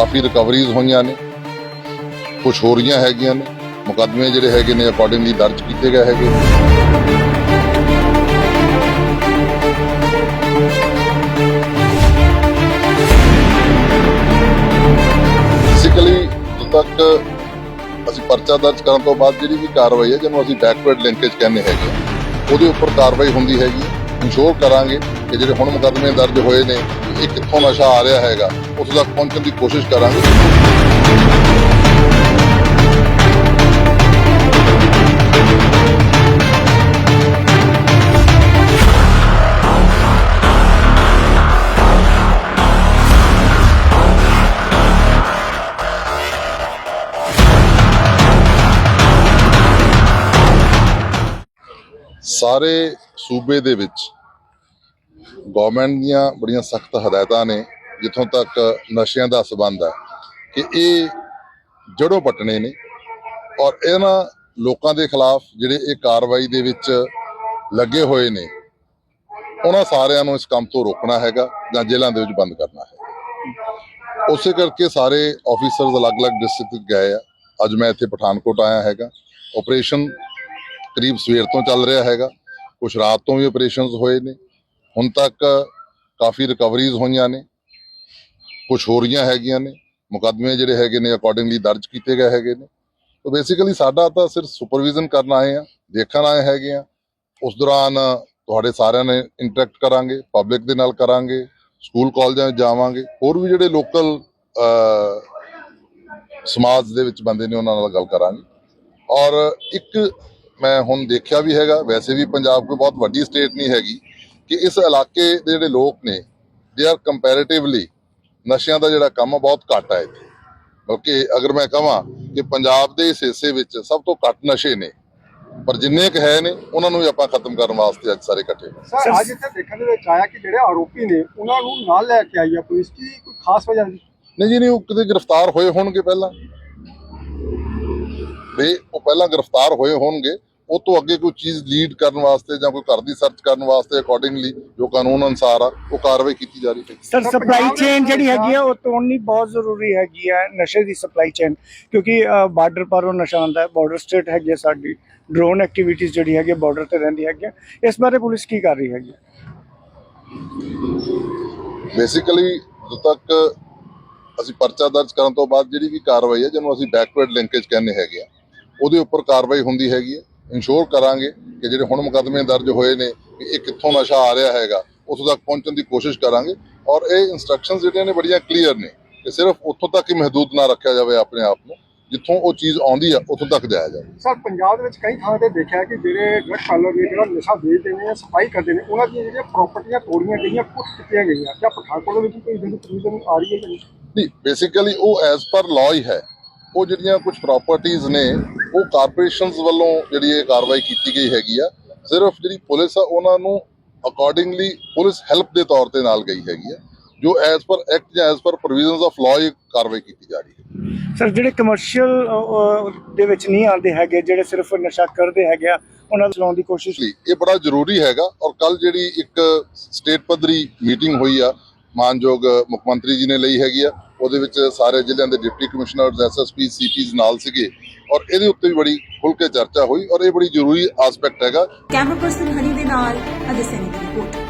ਕਾਫੀ recoveries ਹੋਈਆਂ ਨੇ। ਕੁਝ ਹੋ ਰਹੀਆਂ ਹੈਗੀਆਂ ਨੇ। ਮੁਕੱਦਮੇ ਜਿਹੜੇ ਹੈਗੇ ਨੇ ਅਕੋਰਡਿੰਗਲੀ ਦਰਜ ਕੀਤੇ ਗਏ ਹੈਗੇ। ਬੇਸਿਕਲੀ ਜਦੋਂ ਤੱਕ ਅਸੀਂ ਪਰਚਾ ਦਰਜ ਕਰਨ ਤੋਂ ਬਾਅਦ ਜਿਹੜੀ ਵੀ ਕਾਰਵਾਈ ਹੈ, ਜਿਹਨੂੰ ਅਸੀਂ ਬੈਕਵਰਡ ਲਿੰਕੇਜ ਕਹਿੰਦੇ ਹੈਗੇ ਉਹਦੇ ਉੱਪਰ ਕਾਰਵਾਈ ਹੁੰਦੀ ਹੈਗੀ ਇੰਸ਼ੋਰ ਕਰਾਂਗੇ ਕਿ ਜਿਹੜੇ ਹੁਣ ਮੁਕੱਦਮੇ ਦਰਜ ਹੋਏ ਨੇ ਇਹ ਕਿੱਥੋਂ ਨਸ਼ਾ ਆ ਰਿਹਾ ਹੈਗਾ, ਉਸ ਤੱਕ ਪਹੁੰਚਣ ਦੀ ਕੋਸ਼ਿਸ਼ ਕਰਾਂਗੇ। ਸਾਰੇ ਸੂਬੇ ਦੇ ਵਿੱਚ ਗਵਰਨਮੈਂਟ ਦੀਆਂ ਬੜੀਆਂ ਸਖਤ ਹਦਾਇਤਾਂ ਨੇ, ਜਿੱਥੋਂ ਤੱਕ ਨਸ਼ਿਆਂ ਦਾ ਸਬੰਧ ਹੈ, ਕਿ ਇਹ ਜੜੋਂ ਪਟਣੇ ਨੇ ਔਰ ਇਹਨਾਂ ਲੋਕਾਂ ਦੇ ਖਿਲਾਫ ਜਿਹੜੇ ਇਹ ਕਾਰਵਾਈ ਦੇ ਵਿੱਚ ਲੱਗੇ ਹੋਏ ਨੇ, ਉਹਨਾਂ ਸਾਰਿਆਂ ਨੂੰ ਇਸ ਕੰਮ ਤੋਂ ਰੋਕਣਾ ਹੈਗਾ ਜਾਂ ਜੇਲ੍ਹਾਂ ਦੇ ਵਿੱਚ ਬੰਦ ਕਰਨਾ ਹੈ ਉਸੇ ਕਰਕੇ ਸਾਰੇ ਆਫੀਸਰਸ ਅਲੱਗ-ਅਲੱਗ ਡਿਸਟ੍ਰਿਕਟ ਗਏ ਆ। ਅੱਜ ਮੈਂ ਇੱਥੇ ਪਠਾਨਕੋਟ ਆਇਆ ਹੈਗਾ। ਆਪਰੇਸ਼ਨ ਕਰੀਬ ਸਵੇਰ ਤੋਂ ਚੱਲ ਰਿਹਾ ਹੈਗਾ। ਕੁਝ ਰਾਤ ਤੋਂ ਵੀ ਆਪਰੇਸ਼ਨਸ ਹੋਏ ਨੇ। ਹੁਣ ਤੱਕ ਕਾਫੀ ਰਿਕਵਰੀਜ਼ ਹੋਈਆਂ ਨੇ। ਕੁਝ ਹੋ ਰਹੀਆਂ ਹੈਗੀਆਂ ਨੇ। ਮੁਕੱਦਮੇ ਜਿਹੜੇ ਹੈਗੇ ਨੇ ਅਕੋਰਡਿੰਗਲੀ ਦਰਜ ਕੀਤੇ ਗਏ ਹੈਗੇ ਨੇ। ਤਾਂ ਬੇਸਿਕਲੀ ਸਾਡਾ ਤਾਂ ਸਿਰਫ ਸੁਪਰਵਿਜ਼ਨ ਕਰਨ ਆਏ ਆ ਦੇਖਣ ਆਏ ਹੈਗੇ ਆ ਉਸ ਦੌਰਾਨ ਤੁਹਾਡੇ ਸਾਰਿਆਂ ਨੇ ਇੰਟਰੈਕਟ ਕਰਾਂਗੇ ਪਬਲਿਕ ਦੇ ਨਾਲ ਕਰਾਂਗੇ ਸਕੂਲ ਕਾਲਜਾਂ ਵਿੱਚ ਜਾਵਾਂਗੇ। ਹੋਰ ਵੀ ਜਿਹੜੇ ਲੋਕਲ ਸਮਾਜ ਦੇ ਵਿੱਚ ਬੰਦੇ ਨੇ ਉਹਨਾਂ ਨਾਲ ਗੱਲ ਕਰਾਂਗੇ। ਔਰ ਇੱਕ ਮੈਂ ਹੁਣ ਦੇਖਿਆ ਵੀ ਹੈਗਾ, ਵੈਸੇ ਵੀ ਪੰਜਾਬ ਕੋਈ ਬਹੁਤ ਵੱਡੀ ਸਟੇਟ ਨਹੀਂ ਹੈਗੀ। ਕਿ ਇਸ ਇਲਾਕੇ ਦੇ ਜਿਹੜੇ ਲੋਕ ਨੇ ਦੇ ਆਰ ਕੰਪੈਰੀਟਿਵਲੀ ਨਸ਼ਿਆਂ ਦਾ ਜਿਹੜਾ ਕੰਮ ਬਹੁਤ ਘੱਟ ਹੈ ਇੱਥੇ। ਬਲਕਿ ਅਗਰ ਮੈਂ ਕਹਾਂ ਕਿ ਪੰਜਾਬ ਦੇ ਇਸ ਹਿੱਸੇ ਵਿੱਚ ਸਭ ਤੋਂ ਘੱਟ ਨਸ਼ੇ ਨੇ ਪਰ ਜਿੰਨੇ ਕੁ ਹੈ ਨੇ ਉਹਨਾਂ ਨੂੰ ਵੀ ਆਪਾਂ ਖਤਮ ਕਰਨ ਵਾਸਤੇ ਅੱਜ ਸਾਰੇ ਇਕੱਠੇ ਹੋਏ ਸਰ ਅੱਜ ਇੱਥੇ ਦੇਖਣ ਦੇ ਵਿੱਚ ਆਇਆ ਕਿ ਜਿਹੜੇ ਆਰੋਪੀ ਨੇ ਉਹਨਾਂ ਨੂੰ ਨਾਲ ਲੈ ਕੇ ਆਈ ਆ ਪੁਲਿਸ ਕੀ ਕੋਈ ਖਾਸ ਵਜ੍ਹਾ ਸੀ? ਨਹੀਂ ਜੀ ਨਹੀਂ ਉਹ ਕਿਤੇ ਗ੍ਰਿਫਤਾਰ ਹੋਏ ਹੋਣਗੇ ਪਹਿਲਾਂ। ਤੇ ਉਹ ਪਹਿਲਾਂ ਗ੍ਰਿਫਤਾਰ ਹੋਏ ਹੋਣਗੇ ਉਹ ਤੋਂ ਅੱਗੇ ਕੋਈ ਚੀਜ਼ ਲੀਡ ਕਰਨ ਵਾਸਤੇ ਜਾਂ ਕੋਈ ਘਰ ਦੀ ਸਰਚ ਕਰਨ ਵਾਸਤੇ ਅਕੋਰਡਿੰਗਲੀ ਜੋ ਕਾਨੂੰਨ ਅਨੁਸਾਰ ਆ ਉਹ ਕਾਰਵਾਈ ਕੀਤੀ ਜਾ ਰਹੀ ਹੈ ਸਰ ਸਪਲਾਈ ਚੇਨ ਜਿਹੜੀ ਹੈਗੀ ਆ ਉਹ ਤੋੜਨੀ ਬਹੁਤ ਜ਼ਰੂਰੀ ਹੈਗੀ ਹੈ ਨਸ਼ੇ ਦੀ ਸਪਲਾਈ ਚੇਨ ਕਿਉਂਕਿ ਬਾਰਡਰ ਪਰ ਉਹ ਨਸ਼ਾ ਆਉਂਦਾ ਹੈ ਬਾਰਡਰ ਸਟੇਟ ਹੈਗੀ ਸਾਡੀ ਡਰੋਨ ਐਕਟੀਵਿਟੀਜ਼ ਜਿਹੜੀ ਹੈਗੀ ਬਾਰਡਰ ਤੇ ਰਹਿੰਦੀ ਹੈਗੀ ਆ। ਇਸ ਬਾਰੇ ਪੁਲਿਸ ਕੀ ਕਰ ਰਹੀ ਹੈਗੀ? ਬੇਸਿਕਲੀ ਜਦੋਂ ਤੱਕ ਅਸੀਂ ਪਰਚਾ ਦਰਜ ਕਰਨ ਤੋਂ ਬਾਅਦ ਜਿਹੜੀ ਵੀ ਕਾਰਵਾਈ ਹੈ ਜਿਹਨੂੰ ਅਸੀਂ ਬੈਕਵਰਡ ਲਿੰਕੇਜ ਕਹਿੰਦੇ ਹੈਗੇ ਆ ਉਹਦੇ ਉੱਪਰ ਕਾਰਵਾਈ ਹੁੰਦੀ ਹੈਗੀ ਹੈ ਇਨਸ਼ੋਰ ਕਰਾਂਗੇ ਕਿ ਜਿਹੜੇ ਹੁਣ ਮੁਕੱਦਮੇ ਦਰਜ ਹੋਏ ਨੇ ਕਿ ਇਹ ਕਿੱਥੋਂ ਨਸ਼ਾ ਆ ਰਿਹਾ ਹੈਗਾ ਉਸ ਤੱਕ ਪਹੁੰਚਣ ਦੀ ਕੋਸ਼ਿਸ਼ ਕਰਾਂਗੇ ਔਰ ਇਹ ਇਨਸਟਰਕਸ਼ਨਸ ਜਿਹੜੀਆਂ ਨੇ ਬੜੀਆਂ ਕਲੀਅਰ ਨੇ ਕਿ ਸਿਰਫ ਉੱਥੋਂ ਤੱਕ ਹੀ ਮਹਦੂਦ ਨਾ ਰੱਖਿਆ ਜਾਵੇ ਆਪਣੇ ਆਪ ਨੂੰ ਜਿੱਥੋਂ ਉਹ ਚੀਜ਼ ਆਉਂਦੀ ਆ ਉੱਥੋਂ ਤੱਕ ਜਾਇਆ ਜਾਵੇ। ਸਰ ਪੰਜਾਬ ਦੇ ਵਿੱਚ ਕਈ ਥਾਂ ਤੇ ਦੇਖਿਆ ਕਿ ਜਿਹੜੇ ਡਰਗ ਪਾਰਲਰ ਨੇ ਜਿਹੜਾ ਨਸ਼ਾ ਵੇਚਦੇ ਨੇ ਸਫ਼ਾਈ ਕਰਦੇ ਨੇ ਉਹਨਾਂ ਦੀਆਂ ਜਿਹੜੀਆਂ ਪ੍ਰਾਪਰਟੀਆਂ ਤੋੜੀਆਂ ਗਈਆਂ ਕੁੱਟ ਕੀਤੀਆਂ ਗਈਆਂ। ਜਾਂ ਪਠਾਨਕੋਟ ਦੇ ਵਿੱਚ ਕੋਈ ਜਿਹੜੀ ਪ੍ਰੋਵੀਜ਼ਨ ਆ ਰਹੀ ਹੈ ਨਹੀਂ? ਬੇਸਿਕਲੀ ਉਹ ਐਜ਼ ਪਰ ਲਾਅ ਹੀ ਹੈ। ਉਹ ਜਿਹੜੀਆਂ ਕੁਝ ਪ੍ਰਾਪਰਟੀਆਂ ਨੇ ਉਹ ਕਾਰਪੋਰੇਸ਼ਨਸ ਵੱਲੋਂ ਜਿਹੜੀ ਇਹ ਕਾਰਵਾਈ ਕੀਤੀ ਗਈ ਹੈਗੀ ਆ ਸਿਰਫ ਜਿਹੜੀ ਪੁਲਿਸ ਆ ਉਹਨਾਂ ਨੂੰ ਅਕੋਰਡਿੰਗਲੀ ਪੁਲਿਸ ਹੈਲਪ ਦੇ ਤੌਰ ਤੇ ਨਾਲ ਗਈ ਹੈਗੀ ਆ ਜੋ ਐਜ਼ ਪਰ ਐਕਟ ਜਾਂ as per provisions of law ਇਹ ਕਾਰਵਾਈ ਕੀਤੀ ਜਾ ਰਹੀ ਹੈ। ਸਰ ਜਿਹੜੇ ਕਮਰਸ਼ੀਅਲ ਦੇ ਵਿੱਚ ਨਹੀਂ ਆਉਂਦੇ ਹੈਗੇ ਜਿਹੜੇ ਸਿਰਫ ਨਸ਼ਾ ਕਰਦੇ ਹੈਗੇ ਆ ਉਹਨਾਂ ਨੂੰ ਚਲਾਉਣ ਦੀ ਕੋਸ਼ਿਸ਼ ਲਈ ਇਹ ਬੜਾ ਜ਼ਰੂਰੀ ਹੈਗਾ ਔਰ ਕੱਲ ਜਿਹੜੀ ਇੱਕ ਸਟੇਟ ਪੱਧਰੀ ਮੀਟਿੰਗ ਹੋਈ ਆ ਮਾਨਯੋਗ ਮੁੱਖ ਮੰਤਰੀ ਜੀ ਨੇ ਲਈ ਹੈਗੀ ਆ ਉਹਦੇ ਵਿੱਚ ਸਾਰੇ ਜ਼ਿਲ੍ਹਿਆਂ ਦੇ ਡਿਪਟੀ ਕਮਿਸ਼ਨਰਸ ਐਸਐਸਪੀ ਸੀਪੀਜ਼ ਨਾਲ ਸੀਗੇ। ਔਰ ਇਹਦੇ ਉੱਤੇ ਵੀ ਬੜੀ ਖੁੱਲ ਕੇ ਚਰਚਾ ਹੋਈ ਔਰ ਇਹ ਬੜੀ ਜ਼ਰੂਰੀ ਆਸਪੈਕਟ ਹੈਗਾ। ਕੈਮਰਾ ਪਰਸਨ ਹਨੀ ਦੇ ਨਾਲ ਅਜੇ ਸੈਨੀ ਦੀ ਰਿਪੋਰਟ